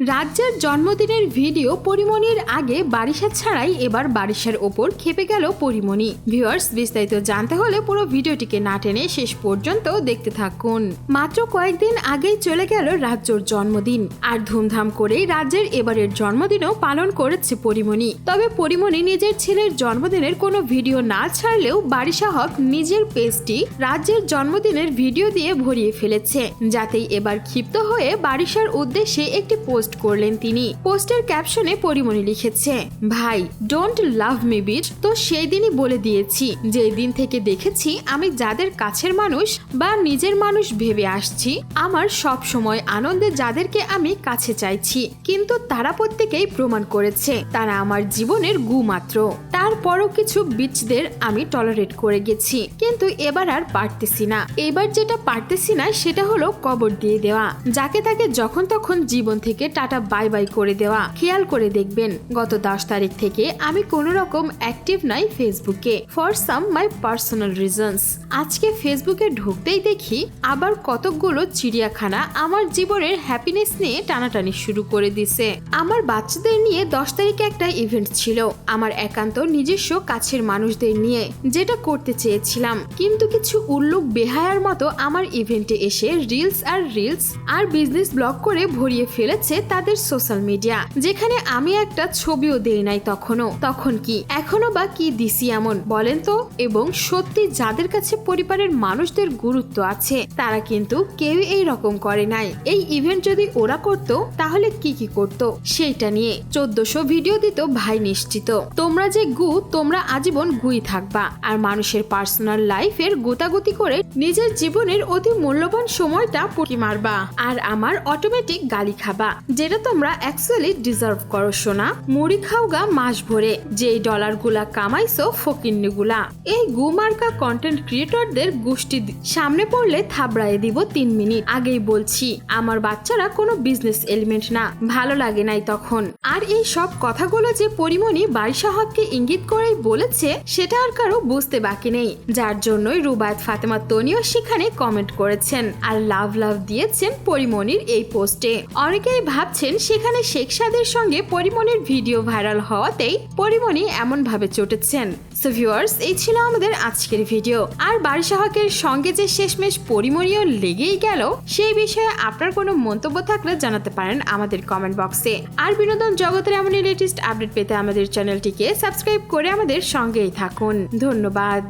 রাজ্যের জন্মদিনের ভিডিও পরিমণির আগে বারিশা ছাড়াই এবার বারিশার ওপর খেপে গেল পরিমণি। ভিউয়ার্স, বিস্তারিত জানতে হলে পুরো ভিডিওটিকে না টেনে শেষ পর্যন্ত দেখতে থাকুন। মাত্র কয়েকদিন আগেই চলে গেল রাজ্যর জন্মদিন। আর ধুমধাম করেই রাজ্যের এবারের জন্মদিনও পালন করেছে পরিমণি। তবে পরিমণি নিজের ছেলের জন্মদিনের কোনো ভিডিও না ছাড়লেও বারিশা হক নিজের পেজটি রাজ্যের জন্মদিনের ভিডিও দিয়ে ভরিয়ে ফেলেছে। যাতেই এবার ক্ষিপ্ত হয়ে বারিশার উদ্দেশ্যে একটি পোস্ট করলেন তিনি। পোস্টের ক্যাপশনে পরিমণি লিখেছে, ভাই ডোন্ট লাভ মি বিট তো সেই দিনই বলে দিয়েছি যে দিন থেকে দেখেছি আমি যাদের কাছের মানুষ বা নিজের মানুষ ভেবে আসছি, আমার সব সময় আনন্দে যাদেরকে আমি কাছে চাইছি। কিন্তু তারা প্রত্যেকেই প্রমাণ করেছে, তারা আমার জীবনের গু মাত্র তারপরও কিছু বিচদের আমি টলারেট করে গেছি। কিন্তু এবার আর পারতেছি না। এবার যেটা পারতেছি না, সেটা হলো কবর দিয়ে দেওয়া। যাকে তাকে যখন তখন জীবন থেকে টাটা বাই বাই করে দেওয়া। খেয়াল করে দেখবেন, গত দশ তারিখ থেকে আমি কোনো রকম অ্যাক্টিভ নাই ফেসবুকে for some my personal reasons আজকে ফেসবুকে ঢুকতেই দেখি, আবার কতকগুলো চিড়িয়াখানা আমার জীবনের হ্যাপিনেস নিয়ে টানাটানি শুরু করে দিছে। আমার বাচ্চাদের নিয়ে দশ তারিখে একটা ইভেন্ট ছিল। আমার একান্ত নিজস্ব কাছের মানুষদের নিয়ে যেটা করতে চেয়েছিলাম। কিন্তু কিছু উল্লুক বেহায়ার মতো আমার ইভেন্টে এসে রিলস আর রিলস আর বিজনেস ব্লগ করে ভরিয়ে ফেলেছে তাদের সোশ্যাল মিডিয়া, যেখানে আমি একটা ছবিও দেই নাই তখনও। তখন কি? এখনও বা কি দিছি এমন, বলেন তো? এবং সত্যি যাদের কাছে পরিবারের মানুষদের গুরুত্ব আছে, তারা কিন্তু কেউ এই রকম করে নাই। এই ইভেন্ট যদি ওরা করত, তাহলে কি কি করত? সেইটা নিয়ে চোদ্দশো ভিডিও দিত ভাই নিশ্চিত। তোমরা যে গু তোমরা আজীবন গুই থাকবা। আর মানুষের পার্সোনাল লাইফের গোতাগুতি করে নিজের জীবনের অতি মূল্যবান সময়টা পুকি মারবা। আর আমার অটোমেটিক গালি খাবা, যেটা তোমরা অ্যাকচুয়ালি ডিজার্ভ করো, সোনা। মুড়ি খাওগা মাস ভরে, যেই ডলারগুলা কামাইছো ফকিন্নি গুলা এই গু মার্কা কন্টেন্ট ক্রিয়েটরদের গোষ্ঠী সামনে পড়লে থাবড়ায় দিব তিন মিনিট। আগেই বলছি, আমার বাচ্চারা কোনো বিজনেস এলিমেন্ট না, ভালো লাগে নাই তখন। আর এই সব কথাগুলো যে পরিমণি বারিশা হককে ইঙ্গিত করেই বলেছে, সেটা আর কারও বুঝতে বাকি নেই। যার জন্যই রুবায়ত ফাতেমা তনিও সেখানে কমেন্ট করেছেন আর লাভ লাভ দিয়েছেন পরিমণির এই পোস্টে। অনেকেই ভাবছেন সেখানে শেখ সাদের সঙ্গে পরিমণির ভিডিও ভাইরাল হওয়াতেই পরিমণি এমন ভাবে চটেছেন। সো ভিউয়ার্স এই ছিল আমাদের আজকের ভিডিও আর বাড়ি সাহাকের সঙ্গে যে শেষমেশ পরিমণীয় লেগেই গেল, সেই বিষয়ে আপনার কোনো মন্তব্য থাকলে জানাতে পারেন আমাদের কমেন্ট বক্সে আর বিনোদন জগতের এমনই লেটেস্ট আপডেট পেতে আমাদের চ্যানেলটিকে সাবস্ক্রাইব করে আমাদের সঙ্গেই থাকুন। ধন্যবাদ।